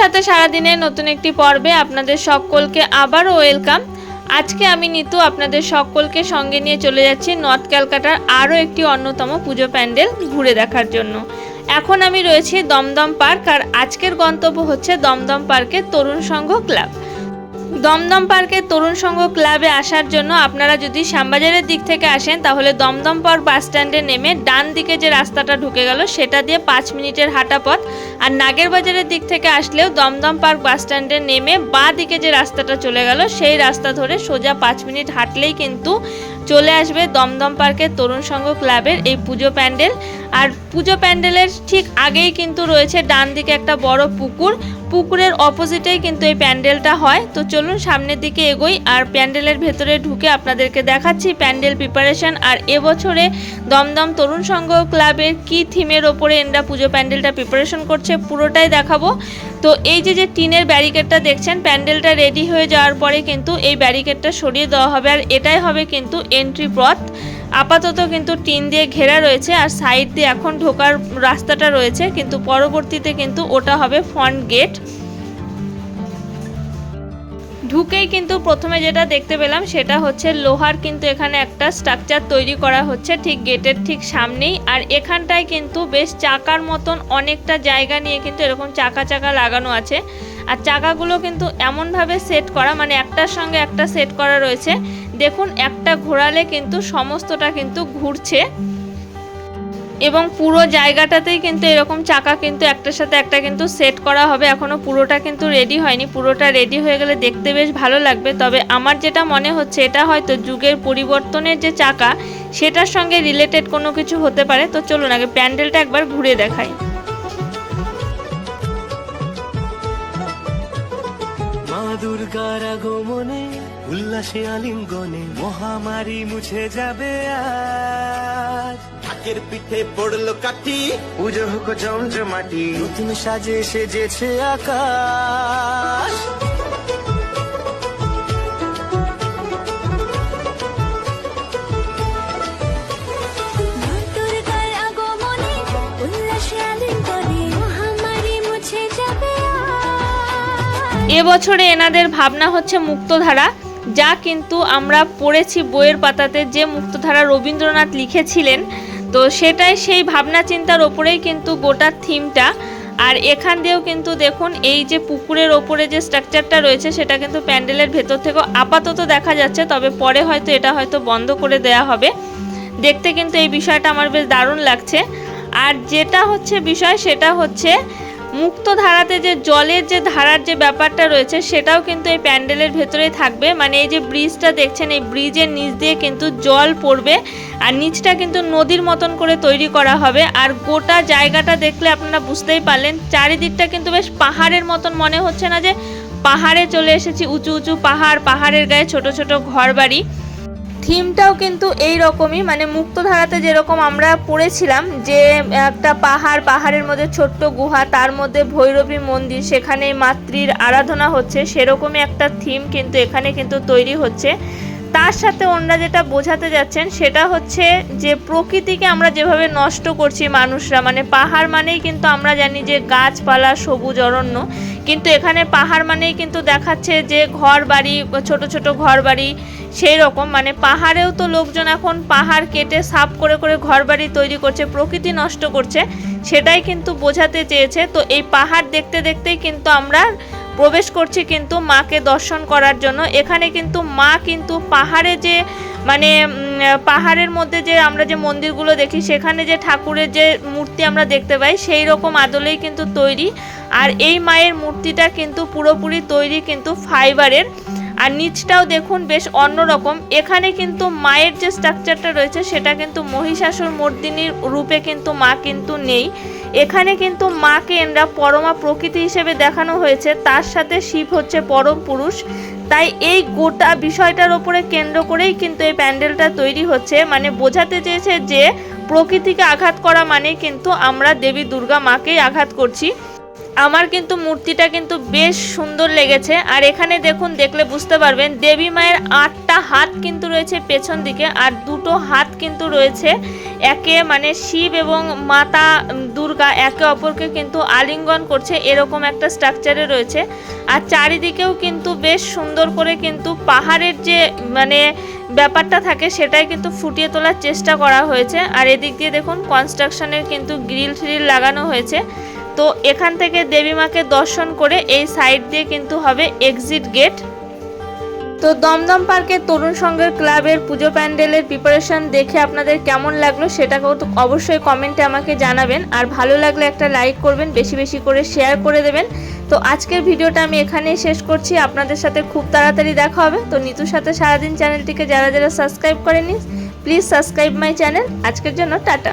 সাথে সারাদিনের নতুন একটি পর্বে আপনাদের সকলকে আবারও ওয়েলকাম। আজকে আমি নিতু আপনাদের সকলকে সঙ্গে নিয়ে চলে যাচ্ছি নর্থ ক্যালকাটার আরও একটি অন্যতম পুজো প্যান্ডেল ঘুরে দেখার জন্য। এখন আমি রয়েছি দমদম পার্ক আর আজকের গন্তব্য হচ্ছে দমদম পার্কের তরুণ সংঘ ক্লাব। দমদম পার্কের তরুণ সংঘ ক্লাবে আসার জন্য আপনারা যদি শ্যামবাজারের দিক থেকে আসেন, তাহলে দমদম পার্ক বাস স্ট্যান্ডে নেমে ডান দিকে যে রাস্তাটা ঢুকে গেল, সেটা দিয়ে পাঁচ মিনিটের হাঁটা পথ। আর নাগেরবাজারের দিক থেকে আসলেও দমদম পার্ক বাস স্ট্যান্ডে নেমে বা দিকে যে রাস্তাটা চলে গেল, সেই রাস্তা ধরে সোজা পাঁচ মিনিট হাঁটলেই কিন্তু চলে আসবে দমদম পার্কের তরুণ সংঘ ক্লাবের এই পুজো প্যান্ডেল। আর পুজো প্যান্ডেলের ঠিক আগেই কিন্তু রয়েছে ডান দিকে একটা বড় পুকুর। পুকুরের অপোজিটেই কিন্তু এই প্যান্ডেলটা হয়। তো চলুন সামনের দিকে এগোই আর প্যান্ডেলের ভেতরে ঢুকে আপনাদেরকে দেখাচ্ছি প্যান্ডেল প্রিপারেশন আর এবছরে দমদম তরুণ সংঘ ক্লাবের কি থিমের ওপরে এনরা পুজো প্যান্ডেলটা প্রিপারেশন করছে, পুরোটাই দেখাবো। তো এই যে যে টিনের ব্যারিকেডটা দেখছেন, প্যান্ডেলটা রেডি হয়ে যাওয়ার পরে কিন্তু এই ব্যারিকেডটা সরিয়ে দেওয়া হবে। আর এটাই হবে কিন্তু এন্ট্রি পথ। আপাতত কিন্তু টিন দিয়ে ঘেরা রয়েছে আর সাইড দিয়ে এখন ঢোকার রাস্তাটা রয়েছে। কিন্তু পরবর্তীতে কিন্তু ওটা হবে ফ্রন্ট গেট ঢুকেই কিন্তু প্রথমে যেটা দেখতে পেলাম সেটা হচ্ছে লোহার কিন্তু এখানে একটা স্ট্রাকচার তৈরি করা হচ্ছে ঠিক গেটের ঠিক সামনেই। আর এখানটায় কিন্তু বেশ চাকার মতন অনেকটা জায়গা নিয়ে কিন্তু এরকম চাকা চাকা লাগানো আছে। আর চাকাগুলো কিন্তু এমনভাবে সেট করা মানে একটার সঙ্গে একটা সেট করা রয়েছে। দেখুন, একটা ঘোরালে কিন্তু সমস্তটা কিন্তু ঘুরছে। এবং পুরো জায়গাটাতেই কিন্তু এরকম চাকা কিন্তু একটার সাথে একটা কিন্তু সেট করা হবে। এখনও পুরোটা কিন্তু রেডি হয়নি। পুরোটা রেডি হয়ে গেলে দেখতে বেশ ভালো লাগবে। তবে আমার যেটা মনে হচ্ছে, এটা হয়তো যুগের পরিবর্তনের যে চাকা, সেটার সঙ্গে রিলেটেড কোনো কিছু হতে পারে। তো চলুন, আগে প্যান্ডেলটা একবার ঘুরে দেখাই। উল্লাসে আলিঙ্গনে মহামারী মুছে যাবে আজ। ঢাকের পিঠে পড়ল কাঠি। পুজো হোক জমজমাটি নতুন সাজে সেজেছে আকাশ। এবছরে এনাদের ভাবনা হচ্ছে মুক্তধারা। যা কিন্তু আমরা পড়েছি বইয়ের পাতাতে যে মুক্তধারা রবীন্দ্রনাথ লিখেছিলেন তো সেটাই সেই ভাবনা চিন্তার ওপরেই কিন্তু গোটা থিমটা। আর এখান দিয়েও কিন্তু দেখুন, এই যে পুকুরের ওপরে যে স্ট্রাকচারটা রয়েছে, সেটা কিন্তু প্যান্ডেলের ভেতর থেকেও আপাতত দেখা যাচ্ছে, তবে পরে হয়তো এটা হয়তো বন্ধ করে দেয়া হবে। দেখতে কিন্তু এই বিষয়টা আমার বেশ দারুণ লাগছে। আর যেটা হচ্ছে বিষয়, সেটা হচ্ছে মুক্ত ধারাতে যে জলের যে ধারার যে ব্যাপারটা রয়েছে, সেটাও কিন্তু এই প্যান্ডেলের ভেতরেই থাকবে। মানে এই যে ব্রিজটা দেখছেন, এই ব্রিজের নিচ দিয়ে কিন্তু জল পড়বে আর নিচটা কিন্তু নদীর মতন করে তৈরি করা হবে। আর গোটা জায়গাটা দেখলে আপনারা বুঝতেই পারলেন, চারিদিকটা কিন্তু বেশ পাহাড়ের মতন। মনে হচ্ছে না যে পাহাড়ে চলে এসেছি, উঁচু উঁচু পাহাড়, পাহাড়ের গায়ে ছোট ছোট ঘরবাড়ি। থিমটাও কিন্তু এই রকমই মানে মুক্তধারাতে যেরকম আমরা পড়েছিলাম, যে একটা পাহাড়, পাহাড়ের মধ্যে ছোট্ট গুহা, তার মধ্যে ভৈরবী মন্দির সেখানে মাতৃর আরাধনা হচ্ছে, সেরকমই একটা থিম কিন্তু এখানে কিন্তু তৈরি হচ্ছে। তার সাথে ওনারা যেটা বোঝাতে যাচ্ছেন, সেটা হচ্ছে যে প্রকৃতিকে আমরা যেভাবে নষ্ট করছি মানুষরা মানে পাহাড় মানেই কিন্তু আমরা জানি যে গাছপালা সবুজ অরণ্য, কিন্তু এখানে পাহাড় মানেই কিন্তু দেখাচ্ছে যে ঘর বাড়ি ছোট ছোট ঘর বাড়ি সেই রকম মানে পাহাড়েও তো লোকজন এখন পাহাড় কেটে সাফ করে করে ঘর বাড়ি তৈরি করছে, প্রকৃতি নষ্ট করছে, সেটাই কিন্তু বোঝাতে চেয়েছে। তো এই পাহাড় দেখতে দেখতেই কিন্তু আমরা প্রবেশ করছি কিন্তু মাকে দর্শন করার জন্য। এখানে কিন্তু মা কিন্তু পাহাড়ে যে মানে পাহাড়ের মধ্যে যে আমরা যে মন্দিরগুলো দেখি, সেখানে যে ঠাকুরের যে মূর্তি আমরা দেখতে পাই সেই রকম আদলেই কিন্তু তৈরি। আর এই মায়ের মূর্তিটা কিন্তু পুরোপুরি তৈরি কিন্তু ফাইবারের। আর নিচটাও দেখুন বেশ অন্যরকম। এখানে কিন্তু মায়ের যে স্ট্রাকচারটা রয়েছে, সেটা কিন্তু মহিষাসুর মর্দিনীর রূপে কিন্তু মা কিন্তু নেই। এখানে কিন্তু মাকে এনরা পরমা প্রকৃতি হিসেবে দেখানো হয়েছে। তার সাথে শিব হচ্ছে পরম পুরুষ। তাই এই গোটা বিষয়টার ওপরে কেন্দ্র করেই কিন্তু এই প্যান্ডেলটা তৈরি হচ্ছে। মানে বোঝাতে চেয়েছে যে প্রকৃতিকে আঘাত করা মানেই কিন্তু আমরা দেবী দুর্গা মাকেই আঘাত করছি। আমার কিন্তু মূর্তিটা কিন্তু বেশ সুন্দর লেগেছে। আর এখানে দেখুন, দেখলে বুঝতে পারবেন, দেবী মায়ের আটটা হাত কিন্তু রয়েছে পেছন দিকে, আর দুটো হাত কিন্তু রয়েছে একে মানে শিব এবং মাতা দুর্গা একে অপরকে কিন্তু আলিঙ্গন করছে, এরকম একটা স্ট্রাকচারে রয়েছে। আর চারিদিকেও কিন্তু বেশ সুন্দর করে কিন্তু পাহাড়ের যে মানে ব্যাপারটা থাকে, সেটাই কিন্তু ফুটিয়ে তোলার চেষ্টা করা হয়েছে। আর এদিক দিয়ে দেখুন কনস্ট্রাকশনের কিন্তু গ্রিল ফ্রিল লাগানো হয়েছে। তো এখান থেকে দেবী মাকে দর্শন করে এই সাইড দিয়ে কিন্তু হবে এক্সিট গেট তো দমদম পার্কের তরুণ সংঘের ক্লাবের পুজো প্যান্ডেলের প্রিপারেশন দেখে আপনাদের কেমন লাগল সেটাকেও তো অবশ্যই কমেন্টে আমাকে জানাবেন। আর ভালো লাগলে একটা লাইক করবেন, বেশি বেশি করে শেয়ার করে দেবেন। তো আজকের ভিডিওটা আমি এখানেই শেষ করছি। আপনাদের সাথে খুব তাড়াতাড়ি দেখা হবে। তো নিতুর সাথে সারাদিন চ্যানেলটিকে যারা যারা সাবস্ক্রাইব করেনি প্লিজ সাবস্ক্রাইব মাই চ্যানেল আজকের জন্য টাটা।